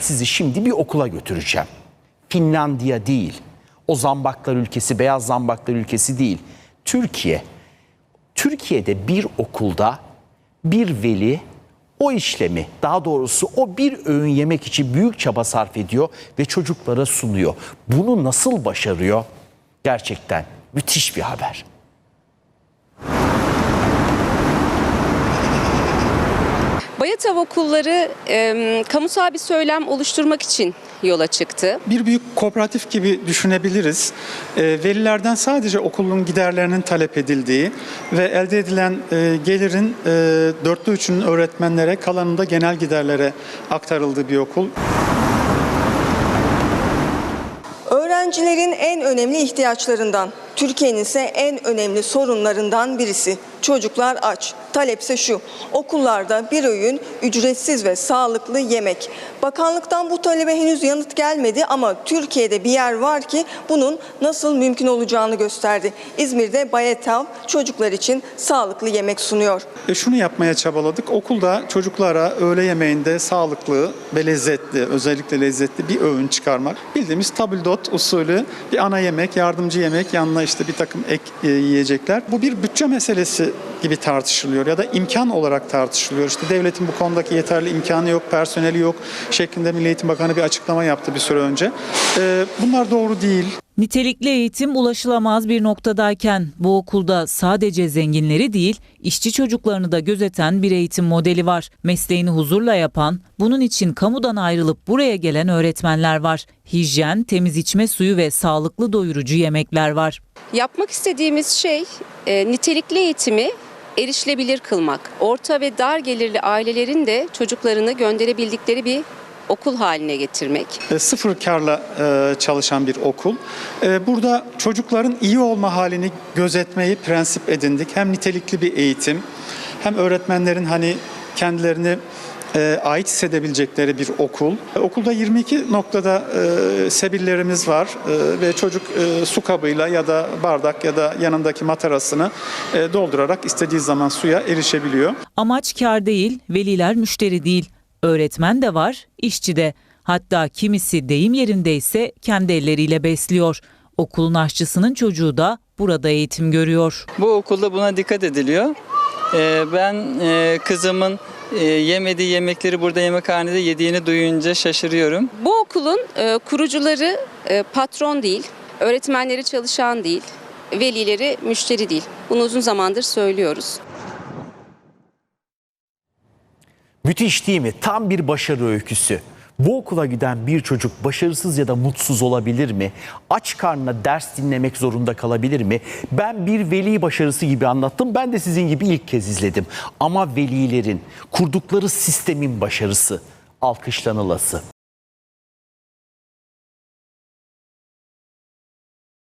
Sizi şimdi bir okula götüreceğim. Finlandiya değil. O zambaklar ülkesi, beyaz zambaklar ülkesi değil. Türkiye. Türkiye'de bir okulda bir veli o işlemi, daha doğrusu o bir öğün yemek için büyük çaba sarf ediyor ve çocuklara sunuyor. Bunu nasıl başarıyor? Gerçekten müthiş bir haber. Bayatav okulları e, kamusal bir söylem oluşturmak için yola çıktı. Bir büyük kooperatif gibi düşünebiliriz. E, velilerden sadece okulun giderlerinin talep edildiği ve elde edilen e, gelirin e, dörtte üçünün öğretmenlere, kalanının da genel giderlere aktarıldığı bir okul. Öğrencilerin en önemli ihtiyaçlarından, Türkiye'nin ise en önemli sorunlarından birisi. Çocuklar aç. Talepse şu, okullarda bir öğün ücretsiz ve sağlıklı yemek. Bakanlıktan bu talebe henüz yanıt gelmedi ama Türkiye'de bir yer var ki bunun nasıl mümkün olacağını gösterdi. İzmir'de Bayetav çocuklar için sağlıklı yemek sunuyor. E, şunu yapmaya çabaladık. Okulda çocuklara öğle yemeğinde sağlıklı ve lezzetli, özellikle lezzetli bir öğün çıkarmak. Bildiğimiz tabldot usulü bir ana yemek, yardımcı yemek, yanına işte bir takım ek e, yiyecekler. Bu bir bütçe meselesi gibi tartışılıyor ya da imkan olarak tartışılıyor. İşte devletin bu konudaki yeterli imkanı yok, personeli yok şeklinde Milli Eğitim Bakanı bir açıklama yaptı bir süre önce. E, bunlar doğru değil. Nitelikli eğitim ulaşılamaz bir noktadayken bu okulda sadece zenginleri değil, işçi çocuklarını da gözeten bir eğitim modeli var. Mesleğini huzurla yapan, bunun için kamudan ayrılıp buraya gelen öğretmenler var. Hijyen, temiz içme suyu ve sağlıklı doyurucu yemekler var. Yapmak istediğimiz şey e, nitelikli eğitimi erişilebilir kılmak. Orta ve dar gelirli ailelerin de çocuklarını gönderebildikleri bir okul haline getirmek. E, sıfır karla e, çalışan bir okul. E, burada çocukların iyi olma halini gözetmeyi prensip edindik. Hem nitelikli bir eğitim hem öğretmenlerin hani kendilerini e, ait hissedebilecekleri bir okul. E, Okulda 22 noktada e, sebillerimiz var e, ve çocuk e, su kabıyla ya da bardak ya da yanındaki matarasını e, doldurarak istediği zaman suya erişebiliyor. Amaç kar değil, veliler müşteri değil. Öğretmen de var, işçi de. Hatta kimisi deyim yerindeyse kendi elleriyle besliyor. Okulun aşçısının çocuğu da burada eğitim görüyor. Bu okulda buna dikkat ediliyor. Ee, Ben e, kızımın e, yemediği yemekleri burada yemekhanede yediğini duyunca şaşırıyorum. Bu okulun e, kurucuları e, patron değil, öğretmenleri çalışan değil, velileri müşteri değil. Bunu uzun zamandır söylüyoruz. Müthiş değil mi? Tam bir başarı öyküsü. Bu okula giden bir çocuk başarısız ya da mutsuz olabilir mi? Aç karnına ders dinlemek zorunda kalabilir mi? Ben bir veli başarısı gibi anlattım. Ben de sizin gibi ilk kez izledim. Ama velilerin kurdukları sistemin başarısı alkışlanılası.